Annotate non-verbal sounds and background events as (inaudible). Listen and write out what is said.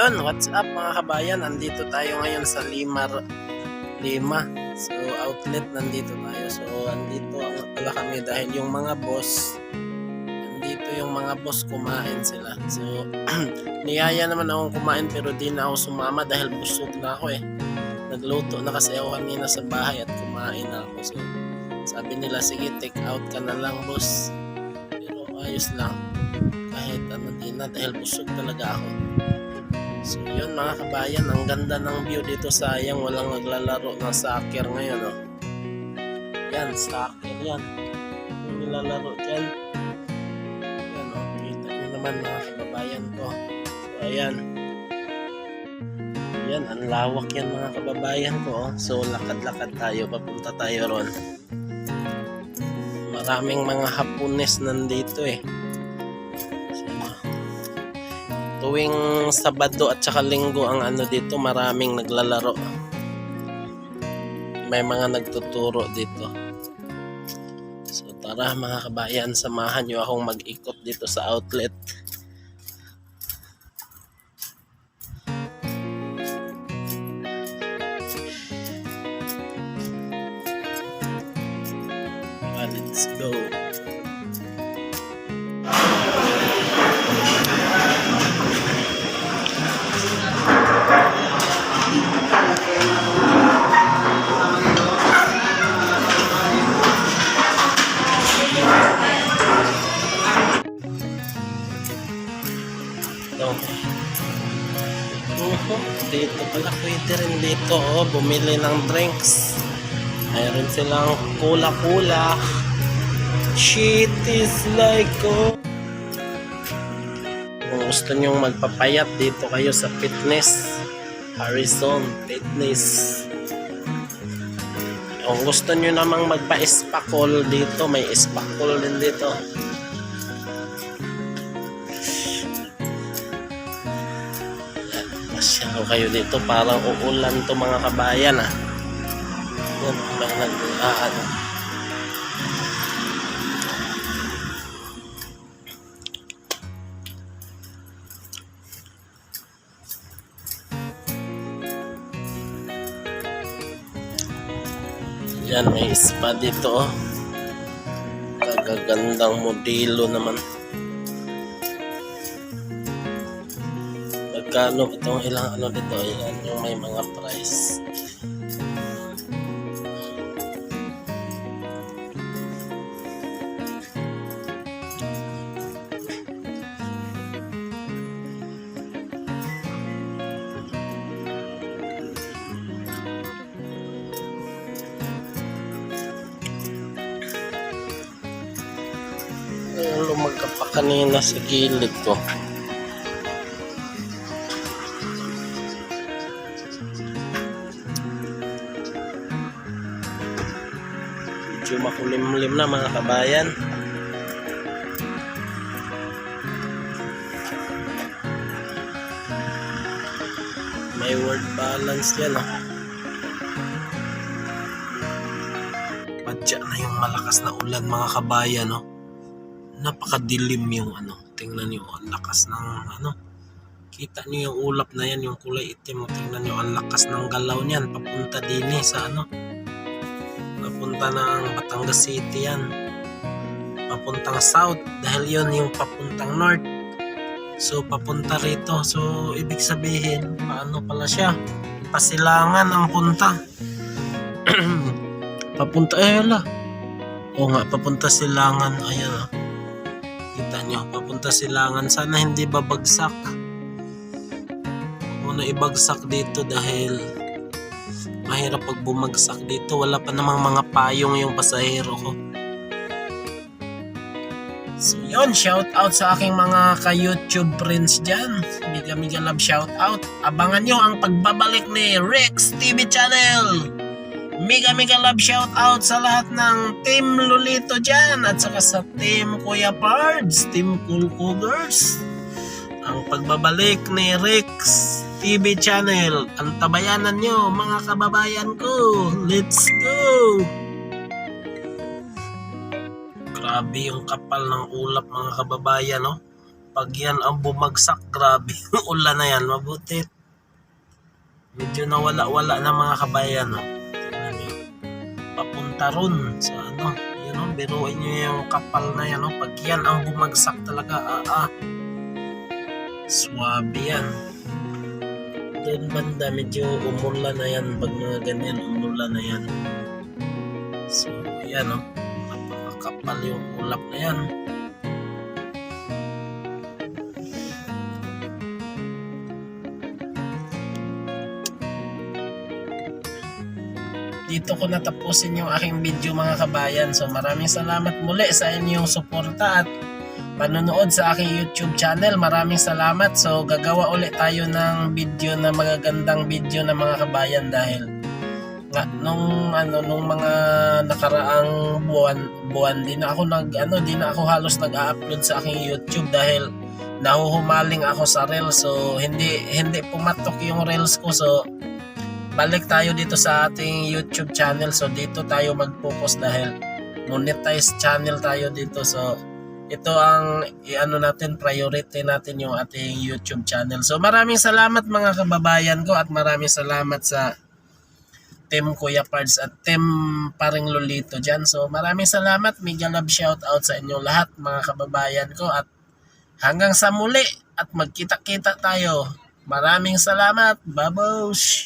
Yun, what's up mga kabayan? Nandito tayo ngayon sa Limar Lima. So, outlet nandito tayo. So, andito ang pala kami dahil yung mga boss, nandito yung mga boss kumain sila. So, (clears throat) niyaya naman akong kumain pero di na ako sumama dahil busog na ako eh. Nagluto na kasi ako kanina sa bahay at kumain ako. So, sabi nila, sige, take out ka na lang, boss. Pero ayos lang. Kahit ano din na dahil busog talaga ako. So yun mga kabayan, ang ganda ng view dito sayang walang naglalaro ng soccer ngayon oh. Yan, soccer yan. Yung nilalaro dyan. Yan oh, kita nyo naman mga kababayan ko. So ayan. Yan, ang lawak yan mga kababayan ko oh. So lakad-lakad tayo, papunta tayo ron. Maraming mga hapunes nandito eh. Tuwing Sabado at saka Linggo ang ano dito, maraming naglalaro. May mga nagtuturo dito. So tara mga kabayan, samahan nyo akong mag-ikot dito sa outlet. Let's go. Dito pala pwede rin dito oh, bumili ng drinks. Mayroon silang cola-cola. Shit is like oh. Kung gusto nyong magpapayat dito kayo sa fitness. Harrison Fitness. Kung gusto nyo namang magpa-espakol dito, may espakol din dito. Masyaw kayo dito, parang uulan to mga kabayan ah. Yan, may nag ah, ano. Yan, may spa dito oh. Kagagandang modelo naman. Magkano itong ilang ano dito? Yan yung may mga price. Ayun, lumagka pa kanina sa gilid ko. Medyo makulimlim na mga kabayan. May word balance yan ah. Padya na yung malakas na ulan mga kabayan no. Napakadilim yung ano. Tingnan niyo ang lakas ng ano. Kita niyo yung ulap na yan, yung kulay itim. Tingnan niyo ang lakas ng galaw niyan. Papunta din eh sa ano. Papunta ng Batangas City yan. Papuntang south dahil yon yung papuntang north. So papunta rito. So ibig sabihin, paano pala siya? Pasilangan ang punta. (clears throat) papunta, eh wala. Oo nga, papunta silangan. Ayan ah. Kita nyo, papunta silangan. Sana hindi babagsak. Muna ibagsak dito dahil mahirap pag bumagsak dito. Wala pa namang mga payong yung pasahero ko. So yun, shout out sa aking mga ka-YouTube friends dyan. Miga Miga Love shout out. Abangan nyo ang pagbabalik ni Rex TV Channel. Mega mega love shout out sa lahat ng Team Lolito dyan at saka sa Team Kuya Pards, Team Cool Cougars. Ang pagbabalik ni Rex TV channel. Ang tabayanan nyo mga kababayan ko. Let's go! Grabe yung kapal ng ulap mga kababayan no. pag yan ang bumagsak, grabe (laughs) yung ulan na yan. Mabuti. Medyo nawala-wala na mga kabayan. No? Tingnan nyo. Papunta ron sa ano. Yun know, biruin nyo yung kapal na yan. No? Pag yan ang bumagsak talaga, ah, ah. Swabe yan. Doon banda, medyo umulan na yan. Pag mga ganyan, umulan na yan. So, yan no. Napakakapal yung ulap na yan. dito ko natapusin yung aking video mga kabayan. So maraming salamat muli sa inyong suporta at panonood sa aking YouTube channel. Maraming salamat. So gagawa ulit tayo ng video na magagandang video na mga kabayan dahil nga nung ano nung mga nakaraang buwan buwan di na ako nag ano di na ako halos nag-upload sa aking YouTube dahil nahuhumaling ako sa reels so hindi hindi pumatok yung reels ko so balik tayo dito sa ating YouTube channel. So dito tayo mag-focus dahil monetize channel tayo dito. So ito ang i-ano natin, priority natin yung ating YouTube channel. So maraming salamat mga kababayan ko at maraming salamat sa Team Kuya Pards at Team Paring Lolito dyan. So maraming salamat. Mega love shout out sa inyong lahat mga kababayan ko at hanggang sa muli at magkita-kita tayo. Maraming salamat. Babush!